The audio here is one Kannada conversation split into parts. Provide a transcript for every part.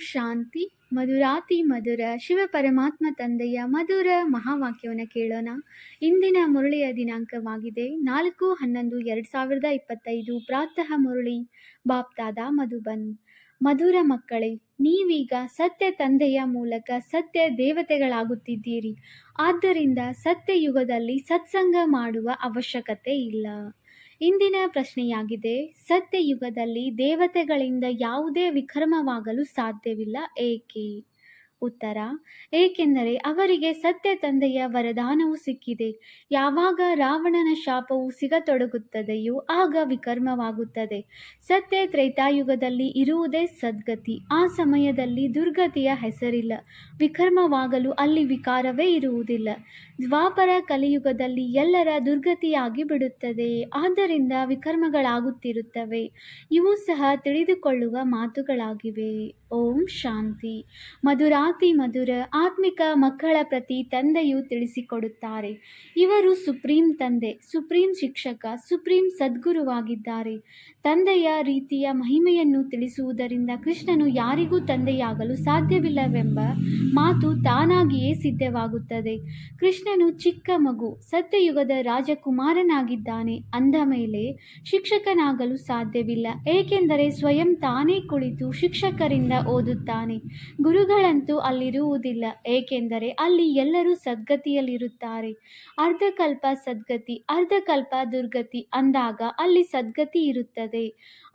ಶಾಂತಿ, ಮಧುರಾತಿ, ಮಧುರ, ಶಿವ ಪರಮಾತ್ಮ ತಂದೆಯ ಮಧುರ ಮಹಾವಾಕ್ಯವನ್ನು ಕೇಳೋಣ. ಇಂದಿನ ಮುರಳಿಯ ದಿನಾಂಕವಾಗಿದೆ. ನಾಲ್ಕು, ಹನ್ನೊಂದು, ಎರಡು ಸಾವಿರದ ಇಪ್ಪತ್ತೈದು, ಪ್ರಾತಃ ಮುರಳಿ, ಬಾಪ್ತಾದ ಮಧುಬನ್. ಮಧುರ ಮಕ್ಕಳೇ, ನೀವೀಗ ಸತ್ಯ ತಂದೆಯ ಮೂಲಕ ಸತ್ಯ ದೇವತೆಗಳಾಗುತ್ತಿದ್ದೀರಿ. ಆದ್ದರಿಂದ ಸತ್ಯಯುಗದಲ್ಲಿ ಸತ್ಸಂಗ ಮಾಡುವ ಅವಶ್ಯಕತೆ ಇಲ್ಲ. ಇಂದಿನ ಪ್ರಶ್ನೆಯಾಗಿದೆ ಸತ್ಯಯುಗದಲ್ಲಿ ದೇವತೆಗಳಿಂದ ಯಾವುದೇ ವಿಕ್ರಮವಾಗಲು ಸಾಧ್ಯವಿಲ್ಲ ಏಕೆ? ಉತ್ತರ, ಏಕೆಂದರೆ ಅವರಿಗೆ ಸತ್ಯ ತಂದೆಯ ವರದಾನವು ಸಿಕ್ಕಿದೆ. ಯಾವಾಗ ರಾವಣನ ಶಾಪವು ಸಿಗತೊಡಗುತ್ತದೆಯೋ ಆಗ ವಿಕರ್ಮವಾಗುತ್ತದೆ. ಸತ್ಯ ತ್ರೈತಾಯುಗದಲ್ಲಿ ಇರುವುದೇ ಸದ್ಗತಿ, ಆ ಸಮಯದಲ್ಲಿ ದುರ್ಗತಿಯ ಹೆಸರಿಲ್ಲ. ವಿಕರ್ಮವಾಗಲು ಅಲ್ಲಿ ವಿಕಾರವೇ ಇರುವುದಿಲ್ಲ. ದ್ವಾಪರ ಕಲಿಯುಗದಲ್ಲಿ ಎಲ್ಲರ ದುರ್ಗತಿಯಾಗಿ ಬಿಡುತ್ತದೆ, ಆದ್ದರಿಂದ ವಿಕರ್ಮಗಳಾಗುತ್ತಿರುತ್ತವೆ. ಇವು ಸಹ ತಿಳಿದುಕೊಳ್ಳುವ ಮಾತುಗಳಾಗಿವೆ. ಓಂ ಶಾಂತಿ. ಮಧುರಾತಿ ಮಧುರ ಆತ್ಮಿಕ ಮಕ್ಕಳ ಪ್ರತಿ ತಂದೆಯು ತಿಳಿಸಿಕೊಡುತ್ತಾರೆ. ಇವರು ಸುಪ್ರೀಂ ತಂದೆ, ಸುಪ್ರೀಂ ಶಿಕ್ಷಕ, ಸುಪ್ರೀಂ ಸದ್ಗುರುವಾಗಿದ್ದಾರೆ. ತಂದೆಯ ರೀತಿಯ ಮಹಿಮೆಯನ್ನು ತಿಳಿಸುವುದರಿಂದ ಕೃಷ್ಣನು ಯಾರಿಗೂ ತಂದೆಯಾಗಲು ಸಾಧ್ಯವಿಲ್ಲವೆಂಬ ಮಾತು ತಾನಾಗಿಯೇ ಸಿದ್ಧವಾಗುತ್ತದೆ. ಕೃಷ್ಣನು ಚಿಕ್ಕ ಮಗು, ಸತ್ಯಯುಗದ ರಾಜಕುಮಾರನಾಗಿದ್ದಾನೆ. ಅಂದ ಮೇಲೆ ಶಿಕ್ಷಕನಾಗಲು ಸಾಧ್ಯವಿಲ್ಲ. ಏಕೆಂದರೆ ಸ್ವಯಂ ತಾನೇ ಕುಳಿತು ಶಿಕ್ಷಕರಿಂದ ಓದುತ್ತಾನೆ. ಗುರುಗಳಂತೂ ಅಲ್ಲಿರುವುದಿಲ್ಲ, ಏಕೆಂದರೆ ಅಲ್ಲಿ ಎಲ್ಲರೂ ಸದ್ಗತಿಯಲ್ಲಿರುತ್ತಾರೆ. ಅರ್ಧಕಲ್ಪ ಸದ್ಗತಿ, ಅರ್ಧಕಲ್ಪ ದುರ್ಗತಿ ಅಂದಾಗ ಅಲ್ಲಿ ಸದ್ಗತಿ ಇರುತ್ತದೆ.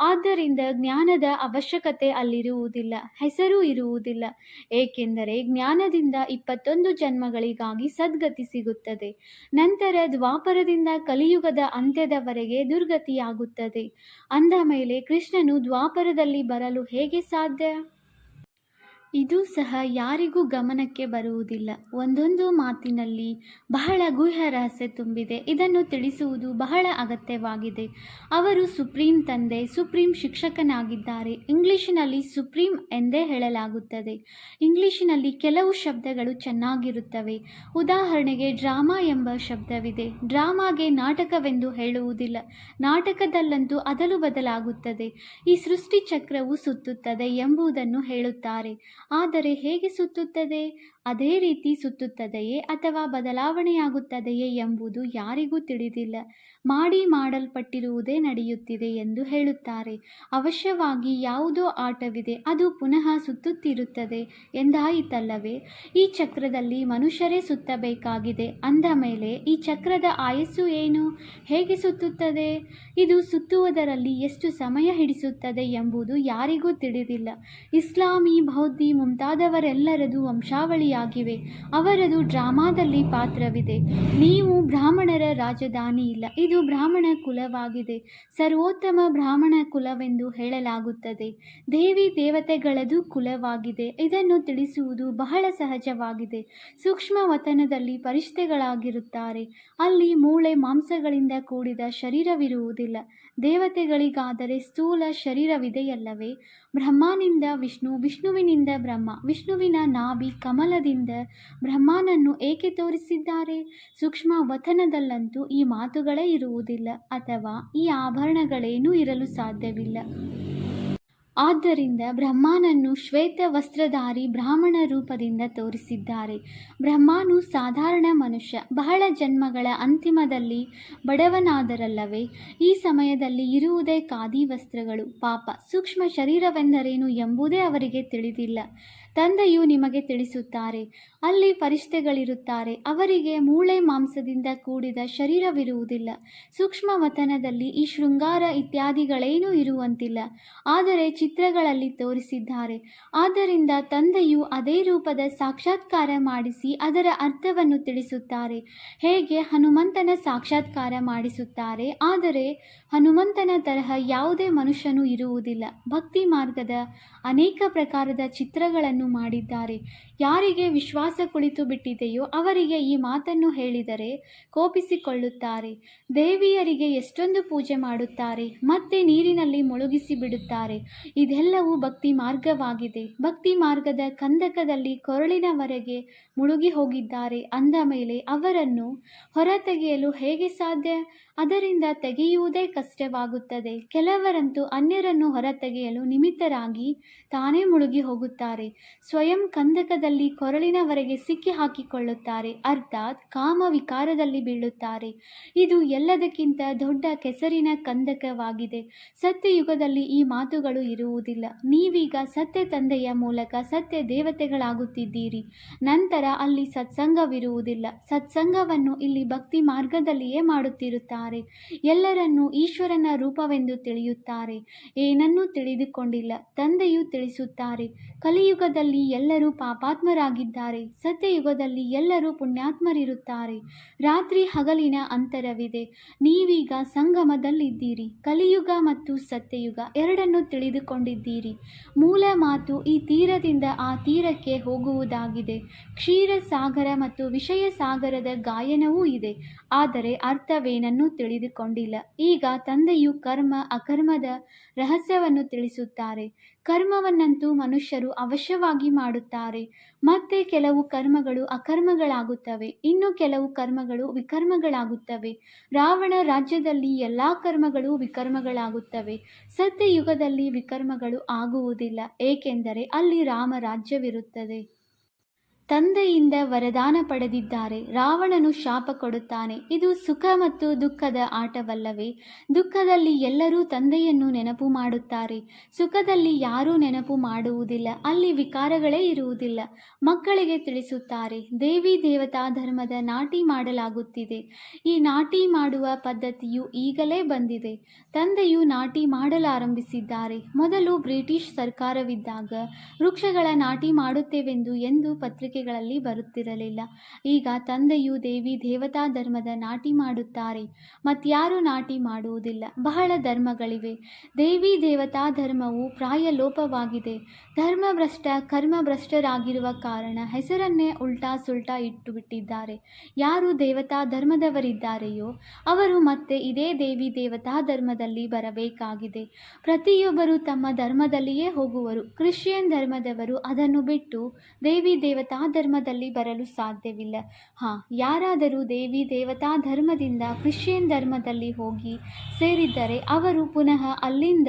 ಆದ್ದರಿಂದ ಜ್ಞಾನದ ಅವಶ್ಯಕತೆ ಅಲ್ಲಿರುವುದಿಲ್ಲ, ಹೆಸರು ಇರುವುದಿಲ್ಲ, ಏಕೆಂದರೆ ಜ್ಞಾನದಿಂದ ಇಪ್ಪತ್ತೊಂದು ಜನ್ಮಗಳಿಗಾಗಿ ಸದ್ಗತಿ ಸಿಗುತ್ತದೆ. ನಂತರ ದ್ವಾಪರದಿಂದ ಕಲಿಯುಗದ ಅಂತ್ಯದವರೆಗೆ ದುರ್ಗತಿಯಾಗುತ್ತದೆ. ಅಂದ ಮೇಲೆ ಕೃಷ್ಣನು ದ್ವಾಪರದಲ್ಲಿ ಬರಲು ಹೇಗೆ ಸಾಧ್ಯ? ಇದು ಸಹ ಯಾರಿಗೂ ಗಮನಕ್ಕೆ ಬರುವುದಿಲ್ಲ. ಒಂದೊಂದು ಮಾತಿನಲ್ಲಿ ಬಹಳ ಗುಹ್ಯ ರಹಸ್ಯ ತುಂಬಿದೆ. ಇದನ್ನು ತಿಳಿಸುವುದು ಬಹಳ ಅಗತ್ಯವಾಗಿದೆ. ಅವರು ಸುಪ್ರೀಂ ತಂದೆ, ಸುಪ್ರೀಂ ಶಿಕ್ಷಕನಾಗಿದ್ದಾರೆ. ಇಂಗ್ಲಿಷಿನಲ್ಲಿ ಸುಪ್ರೀಂ ಎಂದೇ ಹೇಳಲಾಗುತ್ತದೆ. ಇಂಗ್ಲಿಷಿನಲ್ಲಿ ಕೆಲವು ಶಬ್ದಗಳು ಚೆನ್ನಾಗಿರುತ್ತವೆ. ಉದಾಹರಣೆಗೆ, ಡ್ರಾಮಾ ಎಂಬ ಶಬ್ದವಿದೆ. ಡ್ರಾಮಾಗೆ ನಾಟಕವೆಂದು ಹೇಳುವುದಿಲ್ಲ. ನಾಟಕದಲ್ಲಂತೂ ಅದಲು ಬದಲಾಗುತ್ತದೆ. ಈ ಸೃಷ್ಟಿ ಚಕ್ರವು ಸುತ್ತುತ್ತದೆ ಎಂಬುದನ್ನು ಹೇಳುತ್ತಾರೆ. ಆದರೆ ಹೇಗೆ ಸುತ್ತುತ್ತದೆ? ಅದೇ ರೀತಿ ಸುತ್ತುತ್ತದೆಯೇ ಅಥವಾ ಬದಲಾವಣೆಯಾಗುತ್ತದೆಯೇ ಎಂಬುದು ಯಾರಿಗೂ ತಿಳಿದಿಲ್ಲ. ಮಾಡಿ ಮಾಡಲ್ಪಟ್ಟಿರುವುದೇ ನಡೆಯುತ್ತಿದೆ ಎಂದು ಹೇಳುತ್ತಾರೆ. ಅವಶ್ಯವಾಗಿ ಯಾವುದೋ ಆಟವಿದೆ, ಅದು ಪುನಃ ಸುತ್ತುತ್ತಿರುತ್ತದೆ ಎಂದಾಯಿತಲ್ಲವೇ? ಈ ಚಕ್ರದಲ್ಲಿ ಮನುಷ್ಯರೇ ಸುತ್ತಬೇಕಾಗಿದೆ. ಅಂದ ಮೇಲೆ, ಈ ಚಕ್ರದ ಆಯಸ್ಸು ಏನು? ಹೇಗೆ ಸುತ್ತುತ್ತದೆ? ಇದು ಸುತ್ತುವುದರಲ್ಲಿ ಎಷ್ಟು ಸಮಯ ಹಿಡಿಸುತ್ತದೆ ಎಂಬುದು ಯಾರಿಗೂ ತಿಳಿದಿಲ್ಲ. ಇಸ್ಲಾಮಿ ಬೌದ್ಧಿ ಮುಂತಾದವರೆಲ್ಲರದು ವಂಶಾವಳಿಯಾಗಿವೆ ಅವರದು ಡ್ರಾಮಾದಲ್ಲಿ ಪಾತ್ರವಿದೆ. ನೀವು ಬ್ರಾಹ್ಮಣರ ರಾಜಧಾನಿ ಇಲ್ಲ. ಇದು ಬ್ರಾಹ್ಮಣ ಕುಲವಾಗಿದೆ. ಸರ್ವೋತ್ತಮ ಬ್ರಾಹ್ಮಣ ಕುಲವೆಂದು ಹೇಳಲಾಗುತ್ತದೆ. ದೇವಿ ದೇವತೆಗಳದು ಕುಲವಾಗಿದೆ. ಇದನ್ನು ತಿಳಿಸುವುದು ಬಹಳ ಸಹಜವಾಗಿದೆ. ಸೂಕ್ಷ್ಮ ವತನದಲ್ಲಿ ಪರಿಷ್ಠೆಗಳಾಗಿರುತ್ತಾರೆ. ಅಲ್ಲಿ ಮೂಳೆ ಮಾಂಸಗಳಿಂದ ಕೂಡಿದ ಶರೀರವಿರುವುದಿಲ್ಲ. ದೇವತೆಗಳಿಗಾದರೆ ಸ್ಥೂಲ ಶರೀರವಿದೆಯಲ್ಲವೇ? ಬ್ರಹ್ಮನಿಂದ ವಿಷ್ಣು, ವಿಷ್ಣುವಿನಿಂದ ಬ್ರಹ್ಮ, ವಿಷ್ಣುವಿನ ನಾಭಿ ಕಮಲದಿಂದ ಬ್ರಹ್ಮನನ್ನು ಏಕೆ ತೋರಿಸಿದ್ದಾರೆ? ಸೂಕ್ಷ್ಮ ವತನದಲ್ಲಂತೂ ಈ ಮಾತುಗಳೇ ಇರುವುದಿಲ್ಲ, ಅಥವಾ ಈ ಆಭರಣಗಳೇನೂ ಇರಲು ಸಾಧ್ಯವಿಲ್ಲ. ಆದ್ದರಿಂದ ಬ್ರಹ್ಮನನ್ನು ಶ್ವೇತ ವಸ್ತ್ರಧಾರಿ ಬ್ರಾಹ್ಮಣ ರೂಪದಿಂದ ತೋರಿಸಿದ್ದಾರೆ. ಬ್ರಹ್ಮನು ಸಾಧಾರಣ ಮನುಷ್ಯ, ಬಹಳ ಜನ್ಮಗಳ ಅಂತಿಮದಲ್ಲಿ ಬಡವನಾದರಲ್ಲವೇ? ಈ ಸಮಯದಲ್ಲಿ ಇರುವುದೇ ಖಾದಿ ವಸ್ತ್ರಗಳು. ಪಾಪ, ಸೂಕ್ಷ್ಮ ಶರೀರವೆಂದರೇನು ಎಂಬುದೇ ಅವರಿಗೆ ತಿಳಿದಿಲ್ಲ. ತಂದೆಯು ನಿಮಗೆ ತಿಳಿಸುತ್ತಾರೆ. ಅಲ್ಲಿ ಪರಿಷ್ಠೆಗಳಿರುತ್ತಾರೆ ಅವರಿಗೆ ಮೂಳೆ ಮಾಂಸದಿಂದ ಕೂಡಿದ ಶರೀರವಿರುವುದಿಲ್ಲ. ಸೂಕ್ಷ್ಮ ವತನದಲ್ಲಿ ಈ ಶೃಂಗಾರ ಇತ್ಯಾದಿಗಳೇನೂ ಇರುವಂತಿಲ್ಲ. ಆದರೆ ಚಿತ್ರಗಳಲ್ಲಿ ತೋರಿಸಿದ್ದಾರೆ. ಆದ್ದರಿಂದ ತಂದೆಯು ಅದೇ ರೂಪದ ಸಾಕ್ಷಾತ್ಕಾರ ಮಾಡಿಸಿ ಅದರ ಅರ್ಥವನ್ನು ತಿಳಿಸುತ್ತಾರೆ. ಹೇಗೆ ಹನುಮಂತನ ಸಾಕ್ಷಾತ್ಕಾರ ಮಾಡಿಸುತ್ತಾರೆ. ಆದರೆ ಹನುಮಂತನ ತರಹ ಯಾವುದೇ ಮನುಷ್ಯನೂ ಇರುವುದಿಲ್ಲ. ಭಕ್ತಿ ಮಾರ್ಗದ ಅನೇಕ ಪ್ರಕಾರದ ಚಿತ್ರಗಳನ್ನು ಮಾಡಿದ್ದಾರೆ. ಯಾರಿಗೆ ವಿಶ್ವಾಸ ಕುಳಿತು ಬಿಟ್ಟಿದೆಯೋ ಅವರಿಗೆ ಈ ಮಾತನ್ನು ಹೇಳಿದರೆ ಕೋಪಿಸಿಕೊಳ್ಳುತ್ತಾರೆ. ದೇವಿಯರಿಗೆ ಎಷ್ಟೊಂದು ಪೂಜೆ ಮಾಡುತ್ತಾರೆ, ಮತ್ತೆ ನೀರಿನಲ್ಲಿ ಮುಳುಗಿಸಿ ಬಿಡುತ್ತಾರೆ. ಇದೆಲ್ಲವೂ ಭಕ್ತಿ ಮಾರ್ಗವಾಗಿದೆ. ಭಕ್ತಿ ಮಾರ್ಗದ ಕಂದಕದಲ್ಲಿ ಕೊರಳಿನವರೆಗೆ ಮುಳುಗಿ ಹೋಗಿದ್ದಾರೆ. ಅಂದ ಮೇಲೆ ಅವರನ್ನು ಹೊರತೆಗೆಯಲು ಹೇಗೆ ಸಾಧ್ಯ? ಅದರಿಂದ ತೆಗೆಯುವುದೇ ಕಷ್ಟವಾಗುತ್ತದೆ. ಕೆಲವರಂತೂ ಅನ್ಯರನ್ನು ಹೊರತೆಗೆಯಲು ನಿಮಿತ್ತರಾಗಿ ತಾನೇ ಮುಳುಗಿ ಹೋಗುತ್ತಾರೆ. ಸ್ವಯಂ ಕಂದಕದಲ್ಲಿ ಕೊರಳಿನವರೆಗೆ ಸಿಕ್ಕಿ ಹಾಕಿಕೊಳ್ಳುತ್ತಾರೆ. ಅರ್ಥಾತ್ ಕಾಮ ವಿಕಾರದಲ್ಲಿ ಬೀಳುತ್ತಾರೆ. ಇದು ಎಲ್ಲದಕ್ಕಿಂತ ದೊಡ್ಡ ಕೆಸರಿನ ಕಂದಕವಾಗಿದೆ. ಸತ್ಯಯುಗದಲ್ಲಿ ಈ ಮಾತುಗಳು ಇರುವುದಿಲ್ಲ. ನೀವೀಗ ಸತ್ಯ ತಂದೆಯ ಮೂಲಕ ಸತ್ಯ ದೇವತೆಗಳಾಗುತ್ತಿದ್ದೀರಿ. ನಂತರ ಅಲ್ಲಿ ಸತ್ಸಂಗವಿರುವುದಿಲ್ಲ. ಸತ್ಸಂಗವನ್ನು ಇಲ್ಲಿ ಭಕ್ತಿ ಮಾರ್ಗದಲ್ಲಿಯೇ ಮಾಡುತ್ತಿರುತ್ತಾರೆ. ಎಲ್ಲರನ್ನೂ ಈಶ್ವರನ ರೂಪವೆಂದು ತಿಳಿಯುತ್ತಾರೆ. ಏನನ್ನೂ ತಿಳಿದುಕೊಂಡಿಲ್ಲ. ತಂದೆಯು ತಿಳಿಸುತ್ತಾರೆ. ಕಲಿಯುಗದಲ್ಲಿ ಎಲ್ಲರೂ ಪಾಪಾತ್ಮರಾಗಿದ್ದಾರೆ. ಸತ್ಯಯುಗದಲ್ಲಿ ಎಲ್ಲರೂ ಪುಣ್ಯಾತ್ಮರಿರುತ್ತಾರೆ. ರಾತ್ರಿ ಹಗಲಿನ ಅಂತರವಿದೆ. ನೀವೀಗ ಸಂಗಮದಲ್ಲಿದ್ದೀರಿ. ಕಲಿಯುಗ ಮತ್ತು ಸತ್ಯಯುಗ ಎರಡನ್ನೂ ತಿಳಿದುಕೊಂಡಿದ್ದೀರಿ. ಮೂಲ ಮಾತು ಈ ತೀರದಿಂದ ಆ ತೀರಕ್ಕೆ ಹೋಗುವುದಾಗಿದೆ. ಕ್ಷೀರ ಸಾಗರ ಮತ್ತು ವಿಷಯ ಸಾಗರದ ಗಾಯನವೂ ಇದೆ. ಆದರೆ ಅರ್ಥವೇನನ್ನೂ ತಿಳಿದುಕೊಂಡಿಲ್ಲ. ಈಗ ತಂದೆಯು ಕರ್ಮ, ಅಕರ್ಮದ ರಹಸ್ಯವನ್ನು ತಿಳಿಸುತ್ತಾರೆ. ಕರ್ಮವನ್ನಂತೂ ಮನುಷ್ಯರು ಅವಶ್ಯವಾಗಿ ಮಾಡುತ್ತಾರೆ. ಮತ್ತೆ ಕೆಲವು ಕರ್ಮಗಳು ಅಕರ್ಮಗಳಾಗುತ್ತವೆ. ಇನ್ನು ಕೆಲವು ಕರ್ಮಗಳು ವಿಕರ್ಮಗಳಾಗುತ್ತವೆ. ರಾವಣ ರಾಜ್ಯದಲ್ಲಿ ಎಲ್ಲ ಕರ್ಮಗಳು ವಿಕರ್ಮಗಳಾಗುತ್ತವೆ. ಸತ್ಯಯುಗದಲ್ಲಿ ವಿಕರ್ಮಗಳು ಆಗುವುದಿಲ್ಲ. ಏಕೆಂದರೆ ಅಲ್ಲಿ ರಾಮ ರಾಜ್ಯವಿರುತ್ತದೆ. ತಂದೆಯಿಂದ ವರದಾನ ಪಡೆದಿದ್ದಾರೆ. ರಾವಣನು ಶಾಪ ಕೊಡುತ್ತಾನೆ. ಇದು ಸುಖ ಮತ್ತು ದುಃಖದ ಆಟವಲ್ಲವೇ? ದುಃಖದಲ್ಲಿ ಎಲ್ಲರೂ ತಂದೆಯನ್ನು ನೆನಪು ಮಾಡುತ್ತಾರೆ. ಸುಖದಲ್ಲಿ ಯಾರೂ ನೆನಪು ಮಾಡುವುದಿಲ್ಲ. ಅಲ್ಲಿ ವಿಕಾರಗಳೇ ಇರುವುದಿಲ್ಲ. ಮಕ್ಕಳಿಗೆ ತಿಳಿಸುತ್ತಾರೆ. ದೇವಿ ದೇವತಾ ಧರ್ಮದ ನಾಟಿ ಮಾಡಲಾಗುತ್ತಿದೆ. ಈ ನಾಟಿ ಮಾಡುವ ಪದ್ಧತಿಯು ಈಗಲೇ ಬಂದಿದೆ. ತಂದೆಯು ನಾಟಿ ಮಾಡಲಾರಂಭಿಸಿದ್ದಾರೆ. ಮೊದಲು ಬ್ರಿಟಿಷ್ ಸರ್ಕಾರವಿದ್ದಾಗ ವೃಕ್ಷಗಳ ನಾಟಿ ಮಾಡುತ್ತೇವೆಂದು ಎಂದು ಪತ್ರಿಕೆಗಳಲ್ಲಿ ಬರುತ್ತಿರಲಿಲ್ಲ. ಈಗ ತಂದೆಯು ದೇವಿ ದೇವತಾ ಧರ್ಮದ ನಾಟಿ ಮಾಡುತ್ತಾರೆ. ಮತ್ಯಾರು ನಾಟಿ ಮಾಡುವುದಿಲ್ಲ. ಬಹಳ ಧರ್ಮಗಳಿವೆ. ದೇವಿ ದೇವತಾ ಧರ್ಮವು ಪ್ರಾಯ ಲೋಪವಾಗಿದೆ ಧರ್ಮಭ್ರಷ್ಟ, ಕರ್ಮಭ್ರಷ್ಟರಾಗಿರುವ ಕಾರಣ ಹೆಸರನ್ನೇ ಉಲ್ಟಾ ಸುಲ್ಟಾ ಇಟ್ಟು ಬಿಟ್ಟಿದ್ದಾರೆ ಯಾರು ದೇವತಾ ಧರ್ಮದವರಿದ್ದಾರೆಯೋ ಅವರು ಮತ್ತೆ ಇದೇ ದೇವಿ ದೇವತಾ ಧರ್ಮದಲ್ಲಿ ಬರಬೇಕಾಗಿದೆ. ಪ್ರತಿಯೊಬ್ಬರು ತಮ್ಮ ಧರ್ಮದಲ್ಲಿಯೇ ಹೋಗುವರು. ಕ್ರಿಶ್ಚಿಯನ್ ಧರ್ಮದವರು ಅದನ್ನು ಬಿಟ್ಟು ದೇವಿ ದೇವತಾ ಧರ್ಮದಲ್ಲಿ ಬರಲು ಸಾಧ್ಯವಿಲ್ಲ. ಹಾಂ, ಯಾರಾದರೂ ದೇವಿ ದೇವತಾ ಧರ್ಮದಿಂದ ಕ್ರಿಶ್ಚಿಯನ್ ಧರ್ಮದಲ್ಲಿ ಹೋಗಿ ಸೇರಿದ್ದರೆ ಅವರು ಪುನಃ ಅಲ್ಲಿಂದ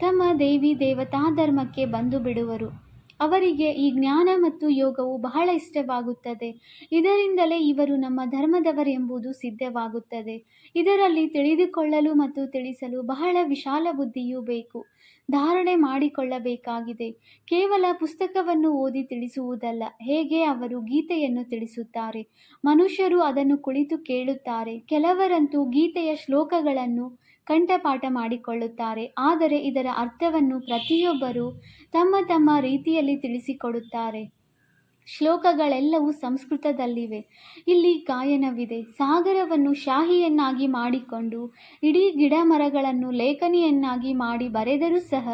ತಮ್ಮ ದೇವಿ ದೇವತಾ ಧರ್ಮಕ್ಕೆ ಬಂದು ಬಿಡುವರು. ಅವರಿಗೆ ಈ ಜ್ಞಾನ ಮತ್ತು ಯೋಗವು ಬಹಳ ಇಷ್ಟವಾಗುತ್ತದೆ. ಇದರಿಂದಲೇ ಇವರು ನಮ್ಮ ಧರ್ಮದವರೆಂಬುದು ಸಿದ್ಧವಾಗುತ್ತದೆ. ಇದರಲ್ಲಿ ತಿಳಿದುಕೊಳ್ಳಲು ಮತ್ತು ತಿಳಿಸಲು ಬಹಳ ವಿಶಾಲ ಬುದ್ಧಿಯೂ ಬೇಕು. ಧಾರಣೆ ಮಾಡಿಕೊಳ್ಳಬೇಕಾಗಿದೆ. ಕೇವಲ ಪುಸ್ತಕವನ್ನು ಓದಿ ತಿಳಿಸುವುದಲ್ಲ, ಹೇಗೆ ಅವರು ಗೀತೆಯನ್ನು ತಿಳಿಸುತ್ತಾರೆ? ಮನುಷ್ಯರು ಅದನ್ನು ಕುಳಿತು ಕೇಳುತ್ತಾರೆ. ಕೆಲವರಂತೂ ಗೀತೆಯ ಶ್ಲೋಕಗಳನ್ನು ಕಂಠಪಾಠ ಮಾಡಿಕೊಳ್ಳುತ್ತಾರೆ. ಆದರೆ ಇದರ ಅರ್ಥವನ್ನು ಪ್ರತಿಯೊಬ್ಬರೂ ತಮ್ಮ ತಮ್ಮ ರೀತಿಯಲ್ಲಿ ತಿಳಿಸಿಕೊಡುತ್ತಾರೆ. ಶ್ಲೋಕಗಳೆಲ್ಲವೂ ಸಂಸ್ಕೃತದಲ್ಲಿವೆ. ಇಲ್ಲಿ ಗಾಯನವಿದೆ. ಸಾಗರವನ್ನು ಶಾಹಿಯನ್ನಾಗಿ ಮಾಡಿಕೊಂಡು, ಇಡೀ ಗಿಡ ಮರಗಳನ್ನು ಲೇಖನಿಯನ್ನಾಗಿ ಮಾಡಿ ಬರೆದರೂ ಸಹ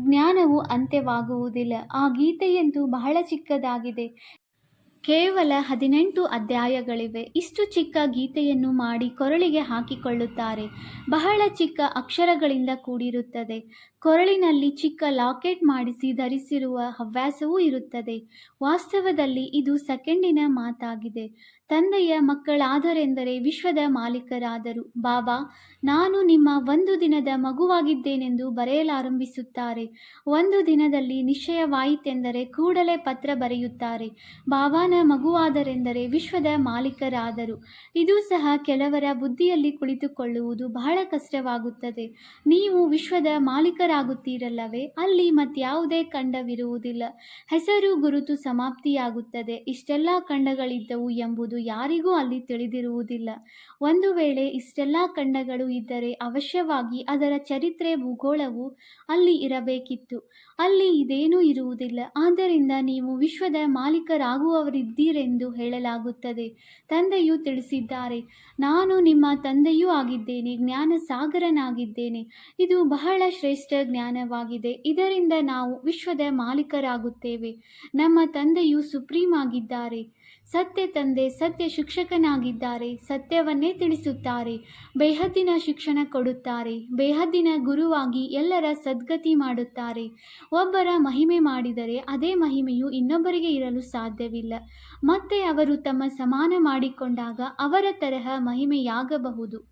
ಜ್ಞಾನವು ಅಂತ್ಯವಾಗುವುದಿಲ್ಲ. ಆ ಗೀತೆಯಂತೂ ಬಹಳ ಚಿಕ್ಕದಾಗಿದೆ. ಕೇವಲ ಹದಿನೆಂಟು ಅಧ್ಯಾಯಗಳಿವೆ. ಇಷ್ಟು ಚಿಕ್ಕ ಗೀತೆಯನ್ನು ಮಾಡಿ ಕೊರಳಿಗೆ ಹಾಕಿಕೊಳ್ಳುತ್ತಾರೆ. ಬಹಳ ಚಿಕ್ಕ ಅಕ್ಷರಗಳಿಂದ ಕೂಡಿರುತ್ತದೆ. ಕೊರಳಿನಲ್ಲಿ ಚಿಕ್ಕ ಲಾಕೆಟ್ ಮಾಡಿಸಿ ಧರಿಸಿರುವ ಹವ್ಯಾಸವೂ ಇರುತ್ತದೆ. ವಾಸ್ತವದಲ್ಲಿ ಇದು ಸೆಕೆಂಡಿನ ಮಾತಾಗಿದೆ. ತಂದೆಯ ಮಕ್ಕಳಾದರೆಂದರೆ ವಿಶ್ವದ ಮಾಲೀಕರಾದರು. ಬಾಬಾ, ನಾನು ನಿಮ್ಮ ಒಂದು ದಿನದ ಮಗುವಾಗಿದ್ದೇನೆಂದು ಬರೆಯಲಾರಂಭಿಸುತ್ತಾರೆ. ಒಂದು ದಿನದಲ್ಲಿ ನಿಶ್ಚಯವಾಯಿತೆಂದರೆ ಕೂಡಲೇ ಪತ್ರ ಬರೆಯುತ್ತಾರೆ. ಬಾಬಾನ ಮಗುವಾದರೆಂದರೆ ವಿಶ್ವದ ಮಾಲೀಕರಾದರು. ಇದು ಸಹ ಕೆಲವರ ಬುದ್ಧಿಯಲ್ಲಿ ಕುಳಿತುಕೊಳ್ಳುವುದು ಬಹಳ ಕಷ್ಟವಾಗುತ್ತದೆ. ನೀವು ವಿಶ್ವದ ಮಾಲೀಕರಾಗುತ್ತೀರಲ್ಲವೇ ಅಲ್ಲಿ ಮತ್ಯಾವುದೇ ಖಂಡವಿರುವುದಿಲ್ಲ. ಹೆಸರು ಗುರುತು ಸಮಾಪ್ತಿಯಾಗುತ್ತದೆ. ಇಷ್ಟೆಲ್ಲ ಖಂಡಗಳಿದ್ದವು ಎಂಬುದು ಯಾರಿಗೂ ಅಲ್ಲಿ ತಿಳಿದಿರುವುದಿಲ್ಲ. ಒಂದು ವೇಳೆ ಇಷ್ಟೆಲ್ಲ ಖಂಡಗಳು ಇದ್ದರೆ ಅವಶ್ಯವಾಗಿ ಅದರ ಚರಿತ್ರೆ ಭೂಗೋಳವು ಅಲ್ಲಿ ಇರಬೇಕಿತ್ತು. ಅಲ್ಲಿ ಇದೇನೂ ಇರುವುದಿಲ್ಲ. ಆದ್ದರಿಂದ ನೀವು ವಿಶ್ವದ ಮಾಲೀಕರಾಗುವವರಿದ್ದೀರೆಂದು ಹೇಳಲಾಗುತ್ತದೆ. ತಂದೆಯು ತಿಳಿಸಿದ್ದಾರೆ, ನಾನು ನಿಮ್ಮ ತಂದೆಯೂ ಆಗಿದ್ದೇನೆ ಜ್ಞಾನ ಸಾಗರನಾಗಿದ್ದೇನೆ ಇದು ಬಹಳ ಶ್ರೇಷ್ಠ ಜ್ಞಾನವಾಗಿದೆ. ಇದರಿಂದ ನಾವು ವಿಶ್ವದ ಮಾಲೀಕರಾಗುತ್ತೇವೆ. ನಮ್ಮ ತಂದೆಯು ಸುಪ್ರೀಂ ಆಗಿದ್ದಾರೆ ಸತ್ಯ ತಂದೆ, ಸತ್ಯ ಶಿಕ್ಷಕನಾಗಿದ್ದಾರೆ. ಸತ್ಯವನ್ನೇ ತಿಳಿಸುತ್ತಾರೆ. ಬೇಹದ್ದಿನ ಶಿಕ್ಷಣ ಕೊಡುತ್ತಾರೆ. ಬೇಹದ್ದಿನ ಗುರುವಾಗಿ ಎಲ್ಲರ ಸದ್ಗತಿ ಮಾಡುತ್ತಾರೆ. ಒಬ್ಬರ ಮಹಿಮೆ ಮಾಡಿದರೆ ಅದೇ ಮಹಿಮೆಯು ಇನ್ನೊಬ್ಬರಿಗೆ ಇರಲು ಸಾಧ್ಯವಿಲ್ಲ. ಮತ್ತೆ ಅವರು ತಮ್ಮ ಸಮಾನ ಮಾಡಿಕೊಂಡಾಗ ಅವರ ತರಹ ಮಹಿಮೆಯಾಗಬಹುದು.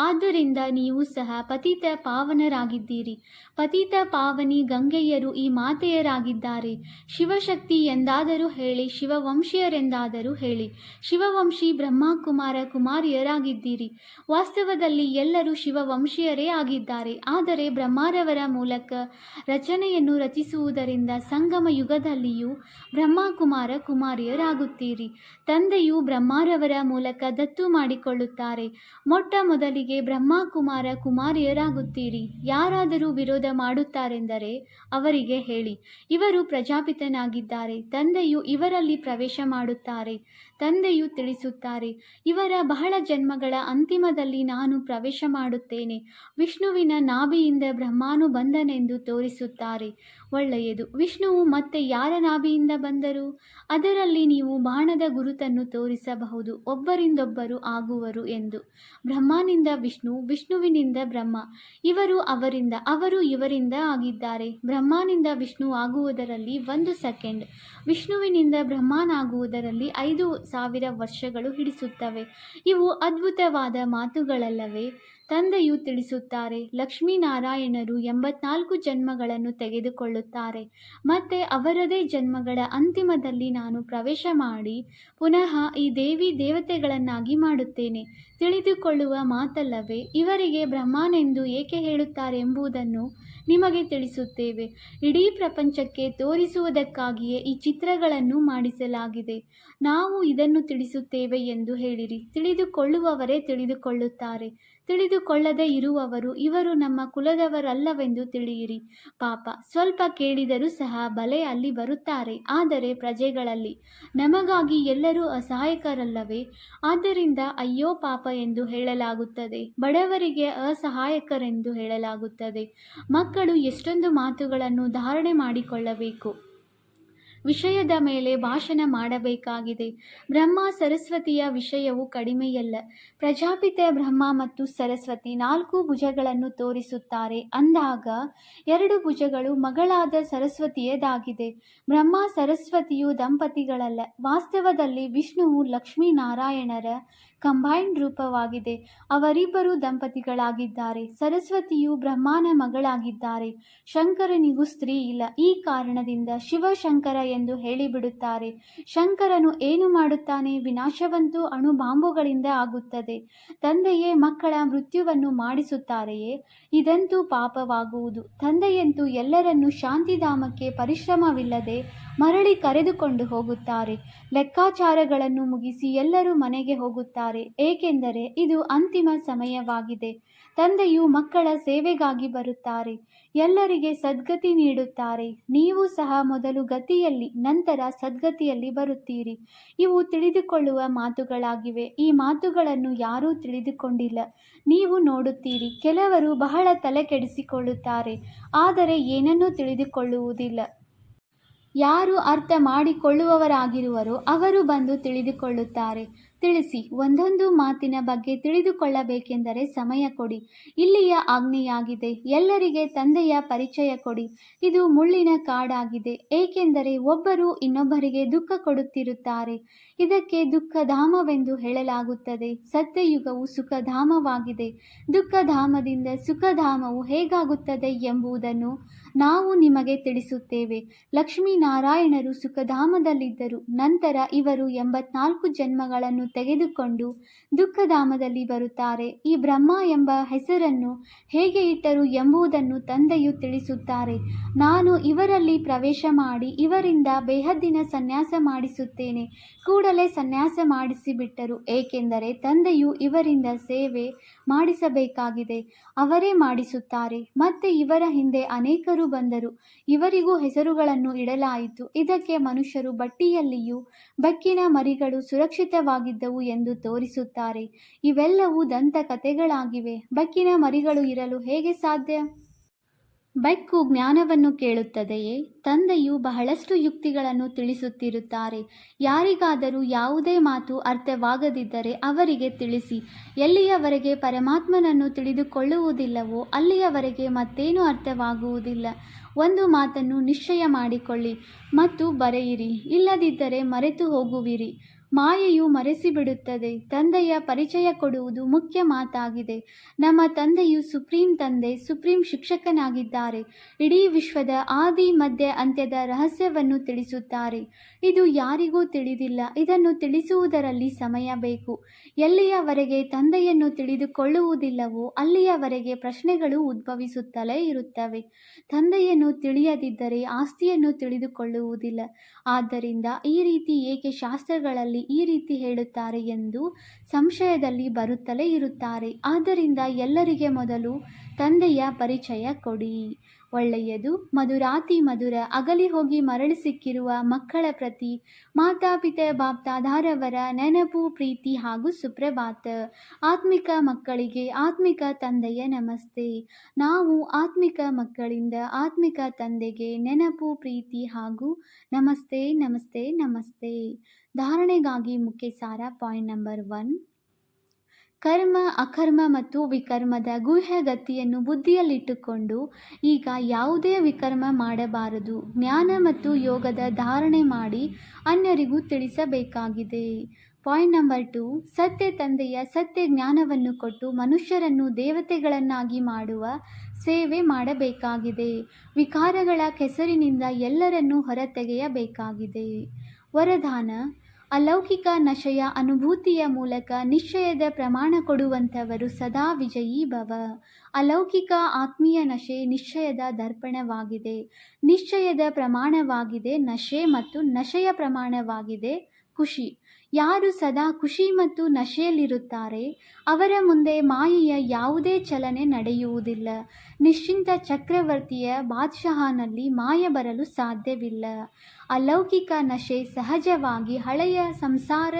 ಆದ್ದರಿಂದ ನೀವು ಸಹ ಪತಿತ ಪಾವನರಾಗಿದ್ದೀರಿ. ಪತಿತ ಪಾವನಿ ಗಂಗೆಯರು ಈ ಮಾತೆಯರಾಗಿದ್ದಾರೆ. ಶಿವಶಕ್ತಿ ಎಂದಾದರೂ ಹೇಳಿ, ಶಿವವಂಶೀಯರೆಂದಾದರೂ ಹೇಳಿ, ಶಿವವಂಶಿ ಬ್ರಹ್ಮಕುಮಾರ ಕುಮಾರಿಯರಾಗಿದ್ದೀರಿ. ವಾಸ್ತವದಲ್ಲಿ ಎಲ್ಲರೂ ಶಿವವಂಶೀಯರೇ ಆಗಿದ್ದಾರೆ. ಆದರೆ ಬ್ರಹ್ಮಾರವರ ಮೂಲಕ ರಚನೆಯನ್ನು ರಚಿಸುವುದರಿಂದ ಸಂಗಮ ಯುಗದಲ್ಲಿಯೂ ಬ್ರಹ್ಮಕುಮಾರ ಕುಮಾರಿಯರಾಗುತ್ತೀರಿ. ತಂದೆಯು ಬ್ರಹ್ಮಾರವರ ಮೂಲಕ ದತ್ತು ಮಾಡಿಕೊಳ್ಳುತ್ತಾರೆ. ಮೊಟ್ಟ ಮೊದಲಿಗೆ ಬ್ರಹ್ಮಕುಮಾರ ಕುಮಾರಿಯರಾಗುತ್ತೀರಿ. ಯಾರಾದರೂ ವಿರೋಧ ಮಾಡುತ್ತಾರೆಂದರೆ ಅವರಿಗೆ ಹೇಳಿ. ಇವರು ಪ್ರಜಾಪಿತನಾಗಿದ್ದಾರೆ. ತಂದೆಯು ಇವರಲ್ಲಿ ಪ್ರವೇಶ ಮಾಡುತ್ತಾರೆ. ತಂದೆಯು ತಿಳಿಸುತ್ತಾರೆ, ಇವರ ಬಹಳ ಜನ್ಮಗಳ ಅಂತಿಮದಲ್ಲಿ ನಾನು ಪ್ರವೇಶ ಮಾಡುತ್ತೇನೆ. ವಿಷ್ಣುವಿನ ನಾಭಿಯಿಂದ ಬ್ರಹ್ಮಾನು ಬಂದನೆಂದು ತೋರಿಸುತ್ತಾರೆ. ಒಳ್ಳೆಯದು. ವಿಷ್ಣುವು ಮತ್ತೆ ಯಾರ ನಾಭಿಯಿಂದ ಬಂದರು? ಅದರಲ್ಲಿ ನೀವು ಬಾಣದ ಗುರುತನ್ನು ತೋರಿಸಬಹುದು. ಒಬ್ಬರಿಂದೊಬ್ಬರು ಆಗುವರು ಎಂದು. ಬ್ರಹ್ಮನಿಂದ ವಿಷ್ಣು, ವಿಷ್ಣುವಿನಿಂದ ಬ್ರಹ್ಮ. ಇವರು ಅವರಿಂದ, ಅವರು ಇವರಿಂದ ಆಗಿದ್ದಾರೆ. ಬ್ರಹ್ಮನಿಂದ ವಿಷ್ಣು ಆಗುವುದರಲ್ಲಿ ಒಂದು ಸೆಕೆಂಡ್. ವಿಷ್ಣುವಿನಿಂದ ಬ್ರಹ್ಮನಾಗುವುದರಲ್ಲಿ ಐದು ಸಾವಿರ ವರ್ಷಗಳು ಹಿಡಿಸುತ್ತವೆ. ಇವು ಅದ್ಭುತವಾದ ಮಾತುಗಳಲ್ಲವೇ? ತಂದೆಯು ತಿಳಿಸುತ್ತಾರೆ, ಲಕ್ಷ್ಮೀನಾರಾಯಣರು ಎಂಬತ್ನಾಲ್ಕು ಜನ್ಮಗಳನ್ನು ತೆಗೆದುಕೊಳ್ಳುತ್ತಾರೆ. ಮತ್ತೆ ಅವರದೇ ಜನ್ಮಗಳ ಅಂತಿಮದಲ್ಲಿ ನಾನು ಪ್ರವೇಶ ಮಾಡಿ ಪುನಃ ಈ ದೇವಿ ದೇವತೆಗಳನ್ನಾಗಿ ಮಾಡುತ್ತೇನೆ. ತಿಳಿದುಕೊಳ್ಳುವ ಮಾತಲ್ಲವೇ, ಇವರಿಗೆ ಬ್ರಹ್ಮನೆಂದು ಏಕೆ ಹೇಳುತ್ತಾರೆ ಎಂಬುದನ್ನು ನಿಮಗೆ ತಿಳಿಸುತ್ತೇವೆ. ಇಡೀ ಪ್ರಪಂಚಕ್ಕೆ ತೋರಿಸುವುದಕ್ಕಾಗಿಯೇ ಈ ಚಿತ್ರಗಳನ್ನು ಮಾಡಿಸಲಾಗಿದೆ. ನಾವು ಇದನ್ನು ತಿಳಿಸುತ್ತೇವೆ ಎಂದು ಹೇಳಿರಿ. ತಿಳಿದುಕೊಳ್ಳುವವರೇ ತಿಳಿದುಕೊಳ್ಳುತ್ತಾರೆ. ತಿಳಿದುಕೊಳ್ಳದೇ ಇರುವವರು ಇವರು ನಮ್ಮ ಕುಲದವರಲ್ಲವೆಂದು ತಿಳಿಯಿರಿ. ಪಾಪ, ಸ್ವಲ್ಪ ಕೇಳಿದರೂ ಸಹ ಬಲೆ ಅಲ್ಲಿ ಬರುತ್ತಾರೆ, ಆದರೆ ಪ್ರಜೆಗಳಲ್ಲಿ ನಮಗಾಗಿ ಎಲ್ಲರೂ ಅಸಹಾಯಕರಲ್ಲವೇ? ಆದ್ದರಿಂದ ಅಯ್ಯೋ ಪಾಪ ಎಂದು ಹೇಳಲಾಗುತ್ತದೆ, ಬಡವರಿಗೆ ಅಸಹಾಯಕರೆಂದು ಹೇಳಲಾಗುತ್ತದೆ. ಮಕ್ಕಳು ಎಷ್ಟೊಂದು ಮಾತುಗಳನ್ನು ಧಾರಣೆ ಮಾಡಿಕೊಳ್ಳಬೇಕು. ವಿಷಯದ ಮೇಲೆ ಭಾಷಣ ಮಾಡಬೇಕಾಗಿದೆ. ಬ್ರಹ್ಮ ಸರಸ್ವತಿಯ ವಿಷಯವು ಕಡಿಮೆಯಲ್ಲ. ಪ್ರಜಾಪಿತ ಬ್ರಹ್ಮ ಮತ್ತು ಸರಸ್ವತಿ ನಾಲ್ಕು ಭುಜಗಳನ್ನು ತೋರಿಸುತ್ತಾರೆ. ಅಂದಾಗ ಎರಡು ಭುಜಗಳು ಮಗಳಾದ ಸರಸ್ವತಿಯದಾಗಿದೆ. ಬ್ರಹ್ಮ ಸರಸ್ವತಿಯು ದಂಪತಿಗಳಲ್ಲ. ವಾಸ್ತವದಲ್ಲಿ ವಿಷ್ಣುವು ಲಕ್ಷ್ಮೀನಾರಾಯಣರ ಕಂಬೈನ್ಡ್ ರೂಪವಾಗಿದೆ. ಅವರಿಬ್ಬರು ದಂಪತಿಗಳಾಗಿದ್ದಾರೆ. ಸರಸ್ವತಿಯು ಬ್ರಹ್ಮನ ಮಗಳಾಗಿದ್ದಾರೆ. ಶಂಕರನಿಗೂ ಸ್ತ್ರೀ ಇಲ್ಲ. ಈ ಕಾರಣದಿಂದ ಶಿವಶಂಕರ ಎಂದು ಹೇಳಿಬಿಡುತ್ತಾರೆ. ಶಂಕರನು ಏನು ಮಾಡುತ್ತಾನೆ? ವಿನಾಶವಂತೂ ಅಣು ಬಾಂಬುಗಳಿಂದ ಆಗುತ್ತದೆ. ತಂದೆಯೇ ಮಕ್ಕಳ ಮೃತ್ಯುವನ್ನು ಮಾಡಿಸುತ್ತಾರೆಯೇ? ಇದಂತೂ ಪಾಪವಾಗುವುದು. ತಂದೆಯಂತೂ ಎಲ್ಲರನ್ನೂ ಶಾಂತಿಧಾಮಕ್ಕೆ ಪರಿಶ್ರಮವಿಲ್ಲದೆ ಮರಳಿ ಕರೆದುಕೊಂಡು ಹೋಗುತ್ತಾರೆ. ಲೆಕ್ಕಾಚಾರಗಳನ್ನು ಮುಗಿಸಿ ಎಲ್ಲರೂ ಮನೆಗೆ ಹೋಗುತ್ತಾರೆ. ಏಕೆಂದರೆ ಇದು ಅಂತಿಮ ಸಮಯವಾಗಿದೆ. ತಂದೆಯು ಮಕ್ಕಳ ಸೇವೆಗಾಗಿ ಬರುತ್ತಾರೆ. ಎಲ್ಲರಿಗೆ ಸದ್ಗತಿ ನೀಡುತ್ತಾರೆ. ನೀವು ಸಹ ಮೊದಲು ಗತಿಯಲ್ಲಿ, ನಂತರ ಸದ್ಗತಿಯಲ್ಲಿ ಬರುತ್ತೀರಿ. ಇವು ತಿಳಿದುಕೊಳ್ಳುವ ಮಾತುಗಳಾಗಿವೆ. ಈ ಮಾತುಗಳನ್ನು ಯಾರೂ ತಿಳಿದುಕೊಂಡಿಲ್ಲ. ನೀವು ನೋಡುತ್ತೀರಿ. ಕೆಲವರು ಬಹಳ ತಲೆ ಕೆಡಿಸಿಕೊಳ್ಳುತ್ತಾರೆ ಆದರೆ ಏನನ್ನೂ ತಿಳಿದುಕೊಳ್ಳುವುದಿಲ್ಲ. ಯಾರು ಅರ್ಥ ಮಾಡಿಕೊಳ್ಳುವವರಾಗಿರುವರೋ ಅವರು ಬಂದು ತಿಳಿದುಕೊಳ್ಳುತ್ತಾರೆ. ತಿಳಿಸಿ, ಒಂದೊಂದು ಮಾತಿನ ಬಗ್ಗೆ ತಿಳಿದುಕೊಳ್ಳಬೇಕೆಂದರೆ ಸಮಯ ಕೊಡಿ. ಇಲ್ಲಿಯ ಆಜ್ಞೆಯಾಗಿದೆ, ಎಲ್ಲರಿಗೆ ತಂದೆಯ ಪರಿಚಯ ಕೊಡಿ. ಇದು ಮುಳ್ಳಿನ ಕಾಡಾಗಿದೆ, ಏಕೆಂದರೆ ಒಬ್ಬರು ಇನ್ನೊಬ್ಬರಿಗೆ ದುಃಖ ಕೊಡುತ್ತಿರುತ್ತಾರೆ. ಇದಕ್ಕೆ ದುಃಖಧಾಮವೆಂದು ಹೇಳಲಾಗುತ್ತದೆ, ಸತ್ಯಯುಗವು ಸುಖಧಾಮವಾಗಿದೆ. ದುಃಖಧಾಮದಿಂದ ಸುಖಧಾಮವು ಹೇಗಾಗುತ್ತದೆ ಎಂಬುದನ್ನು ನಾವು ನಿಮಗೆ ತಿಳಿಸುತ್ತೇವೆ. ಲಕ್ಷ್ಮೀನಾರಾಯಣರು ಸುಖಧಾಮದಲ್ಲಿದ್ದರು. ನಂತರ ಇವರು ಎಂಬತ್ನಾಲ್ಕು ಜನ್ಮಗಳನ್ನು ತೆಗೆದುಕೊಂಡು ದುಃಖಧಾಮದಲ್ಲಿ ಬರುತ್ತಾರೆ. ಈ ಬ್ರಹ್ಮ ಎಂಬ ಹೆಸರನ್ನು ಹೇಗೆ ಇಟ್ಟರು ಎಂಬುದನ್ನು ತಂದೆಯು ತಿಳಿಸುತ್ತಾರೆ. ನಾನು ಇವರಲ್ಲಿ ಪ್ರವೇಶ ಮಾಡಿ ಇವರಿಂದ ಬೇಹದ್ದಿನ ಸನ್ಯಾಸ ಮಾಡಿಸುತ್ತೇನೆ. ಕೂಡಲೇ ಸನ್ಯಾಸ ಮಾಡಿಸಿಬಿಟ್ಟರು. ಏಕೆಂದರೆ ತಂದೆಯು ಇವರಿಂದ ಸೇವೆ ಮಾಡಿಸಬೇಕಾಗಿದೆ. ಅವರೇ ಮಾಡಿಸುತ್ತಾರೆ. ಮತ್ತೆ ಇವರ ಹಿಂದೆ ಅನೇಕರು ಬಂದರು. ಇವರಿಗೂ ಹೆಸರುಗಳನ್ನು ಇಡಲಾಯಿತು. ಇದಕ್ಕೆ ಮನುಷ್ಯರು ಬಟ್ಟಿಯಲ್ಲಿಯೂ ಬಕ್ಕಿನ ಮರಿಗಳು ಸುರಕ್ಷಿತವಾಗಿದ್ದವು ಎಂದು ತೋರಿಸುತ್ತಾರೆ. ಇವೆಲ್ಲವೂ ದಂತಕಥೆಗಳಾಗಿವೆ. ಬಕ್ಕಿನ ಮರಿಗಳು ಇರಲು ಹೇಗೆ ಸಾಧ್ಯ? ಬೆಕ್ಕು ಜ್ಞಾನವನ್ನು ಕೇಳುತ್ತದೆಯೇ? ತಂದೆಯು ಬಹಳಷ್ಟು ಯುಕ್ತಿಗಳನ್ನು ತಿಳಿಸುತ್ತಿರುತ್ತಾರೆ. ಯಾರಿಗಾದರೂ ಯಾವುದೇ ಮಾತು ಅರ್ಥವಾಗದಿದ್ದರೆ ಅವರಿಗೆ ತಿಳಿಸಿ. ಎಲ್ಲಿಯವರೆಗೆ ಪರಮಾತ್ಮನನ್ನು ತಿಳಿದುಕೊಳ್ಳುವುದಿಲ್ಲವೋ ಅಲ್ಲಿಯವರೆಗೆ ಮತ್ತೇನೂ ಅರ್ಥವಾಗುವುದಿಲ್ಲ. ಒಂದು ಮಾತನ್ನು ನಿಶ್ಚಯ ಮಾಡಿಕೊಳ್ಳಿ. ಮತ್ತು ಬರೆಯಿರಿ. ಇಲ್ಲದಿದ್ದರೆ ಮರೆತು ಹೋಗುವಿರಿ. ಮಾಯೆಯು ಮರೆಸಿಬಿಡುತ್ತದೆ. ತಂದೆಯ ಪರಿಚಯ ಕೊಡುವುದು ಮುಖ್ಯ ಮಾತಾಗಿದೆ. ನಮ್ಮ ತಂದೆಯು ಸುಪ್ರೀಂ ತಂದೆ, ಸುಪ್ರೀಂ ಶಿಕ್ಷಕನಾಗಿದ್ದಾರೆ. ಇಡೀ ವಿಶ್ವದ ಆದಿ, ಮಧ್ಯ, ಅಂತ್ಯದ ರಹಸ್ಯವನ್ನು ತಿಳಿಸುತ್ತಾರೆ. ಇದು ಯಾರಿಗೂ ತಿಳಿದಿಲ್ಲ. ಇದನ್ನು ತಿಳಿಸುವುದರಲ್ಲಿ ಸಮಯ ಬೇಕು. ಎಲ್ಲಿಯವರೆಗೆ ತಂದೆಯನ್ನು ತಿಳಿದುಕೊಳ್ಳುವುದಿಲ್ಲವೋ ಅಲ್ಲಿಯವರೆಗೆ ಪ್ರಶ್ನೆಗಳು ಉದ್ಭವಿಸುತ್ತಲೇ ಇರುತ್ತವೆ. ತಂದೆಯನ್ನು ತಿಳಿಯದಿದ್ದರೆ ಆಸ್ತಿಯನ್ನು ತಿಳಿದುಕೊಳ್ಳುವುದಿಲ್ಲ. ಆದ್ದರಿಂದ ಈ ರೀತಿ ಏಕೆ ಶಾಸ್ತ್ರಗಳಲ್ಲಿ ಈ ರೀತಿ ಹೇಳುತ್ತಾರೆ ಎಂದು ಸಂಶಯದಲ್ಲಿ ಬರುತ್ತಲೇ ಇರುತ್ತಾರೆ. ಆದ್ದರಿಂದ ಎಲ್ಲರಿಗೆ ಮೊದಲು ತಂದೆಯ ಪರಿಚಯ ಕೊಡಿ. ಒಳ್ಳೆಯದು. ಮಧುರಾತಿ ಮಧುರ ಅಗಲಿ ಹೋಗಿ ಮರಳಿ ಸಿಕ್ಕಿರುವ ಮಕ್ಕಳ ಪ್ರತಿ ಮಾತಾಪಿತ ಬಾಪ್ತಾಧಾರವರ ನೆನಪು, ಪ್ರೀತಿ ಹಾಗೂ ಸುಪ್ರಭಾತ. ಆತ್ಮಿಕ ಮಕ್ಕಳಿಗೆ ಆತ್ಮಿಕ ತಂದೆಯ ನಮಸ್ತೆ. ನಾವು ಆತ್ಮಿಕ ಮಕ್ಕಳಿಂದ ಆತ್ಮಿಕ ತಂದೆಗೆ ನೆನಪು, ಪ್ರೀತಿ ಹಾಗೂ ನಮಸ್ತೆ ನಮಸ್ತೆ ನಮಸ್ತೆ. ಧಾರಣೆಗಾಗಿ ಮುಖ್ಯ ಸಾರ ಪಾಯಿಂಟ್ ನಂಬರ್ ಒನ್. ಕರ್ಮ, ಅಕರ್ಮ ಮತ್ತು ವಿಕರ್ಮದ ಗುಹ್ಯಗತಿಯನ್ನು ಬುದ್ಧಿಯಲ್ಲಿಟ್ಟುಕೊಂಡು ಈಗ ಯಾವುದೇ ವಿಕರ್ಮ ಮಾಡಬಾರದು. ಜ್ಞಾನ ಮತ್ತು ಯೋಗದ ಧಾರಣೆ ಮಾಡಿ ಅನ್ಯರಿಗೂ ತಿಳಿಸಬೇಕಾಗಿದೆ. ಪಾಯಿಂಟ್ ನಂಬರ್ ಟು, ಸತ್ಯ ತಂದೆಯ ಸತ್ಯ ಜ್ಞಾನವನ್ನು ಕೊಟ್ಟು ಮನುಷ್ಯರನ್ನು ದೇವತೆಗಳನ್ನಾಗಿ ಮಾಡುವ ಸೇವೆ ಮಾಡಬೇಕಾಗಿದೆ. ವಿಕಾರಗಳ ಕೆಸರಿನಿಂದ ಎಲ್ಲರನ್ನೂ ಹೊರತೆಗೆಯಬೇಕಾಗಿದೆ. ವರದಾನ ಅಲೌಕಿಕ ನಶೆಯ ಅನುಭೂತಿಯ ಮೂಲಕ ನಿಶ್ಚಯದ ಪ್ರಮಾಣ ಕೊಡುವಂಥವರು ಸದಾ ವಿಜಯೀ ಭವ. ಅಲೌಕಿಕ ಆತ್ಮೀಯ ನಶೆ ನಿಶ್ಚಯದ ದರ್ಪಣವಾಗಿದೆ. ನಿಶ್ಚಯದ ಪ್ರಮಾಣವಾಗಿದೆ ನಶೆ ಮತ್ತು ನಶೆಯ ಪ್ರಮಾಣವಾಗಿದೆ ಖುಷಿ. ಯಾರು ಸದಾ ಖುಷಿ ಮತ್ತು ನಶೆಯಲ್ಲಿರುತ್ತಾರೆ, ಅವರ ಮುಂದೆ ಮಾಯೆಯ ಯಾವುದೇ ಚಲನೆ ನಡೆಯುವುದಿಲ್ಲ. ನಿಶ್ಚಿಂತ ಚಕ್ರವರ್ತಿಯ ಬಾದ್ಶಹಾನಲ್ಲಿ ಮಾಯ ಬರಲು ಸಾಧ್ಯವಿಲ್ಲ. ಅಲೌಕಿಕ ನಶೆ ಸಹಜವಾಗಿ ಹಳೆಯ ಸಂಸಾರ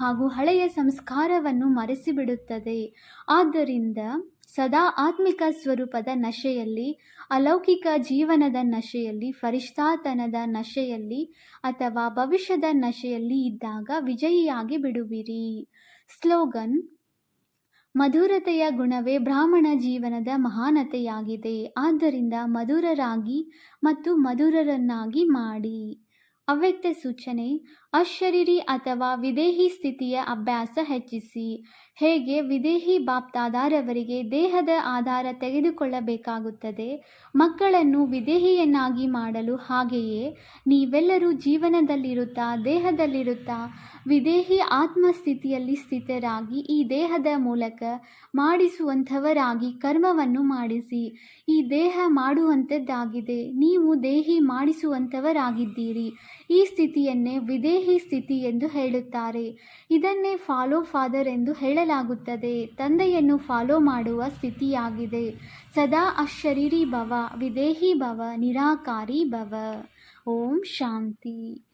ಹಾಗೂ ಹಳೆಯ ಸಂಸ್ಕಾರವನ್ನು ಮರೆಸಿಬಿಡುತ್ತದೆ. ಆದ್ದರಿಂದ ಸದಾ ಆತ್ಮಿಕ ಸ್ವರೂಪದ ನಶೆಯಲ್ಲಿ, ಅಲೌಕಿಕ ಜೀವನದ ನಶೆಯಲ್ಲಿ, ಫರಿಷ್ಠಾತನದ ನಶೆಯಲ್ಲಿ ಅಥವಾ ಭವಿಷ್ಯದ ನಶೆಯಲ್ಲಿ ಇದ್ದಾಗ ವಿಜಯಿಯಾಗಿ ಬಿಡುವಿರಿ. ಸ್ಲೋಗನ್, ಮಧುರತೆಯ ಗುಣವೇ ಬ್ರಾಹ್ಮಣ ಜೀವನದ ಮಹಾನತೆಯಾಗಿದೆ. ಆದ್ದರಿಂದ ಮಧುರರಾಗಿ ಮತ್ತು ಮಧುರರನ್ನಾಗಿ ಮಾಡಿ. ಅವ್ಯಕ್ತ ಸೂಚನೆ, ಅಶರೀರಿ ಅಥವಾ ವಿದೇಹಿ ಸ್ಥಿತಿಯ ಅಭ್ಯಾಸ ಹೆಚ್ಚಿಸಿ. ಹೇಗೆ ವಿದೇಹಿ ಬಾಪ್ತಾದಾರವರಿಗೆ ದೇಹದ ಆಧಾರ ತೆಗೆದುಕೊಳ್ಳಬೇಕಾಗುತ್ತದೆ? ಮಕ್ಕಳನ್ನು ವಿದೇಹಿಯನ್ನಾಗಿ ಮಾಡಲು ಹಾಗೆಯೇ ನೀವೆಲ್ಲರೂ ಜೀವನದಲ್ಲಿರುತ್ತಾ, ದೇಹದಲ್ಲಿರುತ್ತಾ, ವಿದೇಹಿ ಆತ್ಮಸ್ಥಿತಿಯಲ್ಲಿ ಸ್ಥಿತರಾಗಿ ಈ ದೇಹದ ಮೂಲಕ ಮಾಡಿಸುವಂಥವರಾಗಿ ಕರ್ಮವನ್ನು ಮಾಡಿಸಿ, ಈ ದೇಹ ಮಾಡುವಂಥದ್ದಾಗಿದೆ, ನೀವು ದೇಹಿ ಮಾಡಿಸುವಂಥವರಾಗಿದ್ದೀರಿ, ಈ ಸ್ಥಿತಿಯನ್ನೇ ವಿದೇಹಿ ಸ್ಥಿತಿ ಎಂದು ಹೇಳುತ್ತಾರೆ. ಇದನ್ನೇ ಫಾಲೋ ಫಾದರ್ ಎಂದು ಹೇಳಲಾಗುತ್ತದೆ ತಂದೆಯನ್ನು ಫಾಲೋ ಮಾಡುವ ಸ್ಥಿತಿಯಾಗಿದೆ. ಸದಾ ಅಶರೀರಿ ಭವ ವಿದೇಹಿ ಭವ ನಿರಾಕಾರಿ ಭವ. ಓಂ ಶಾಂತಿ.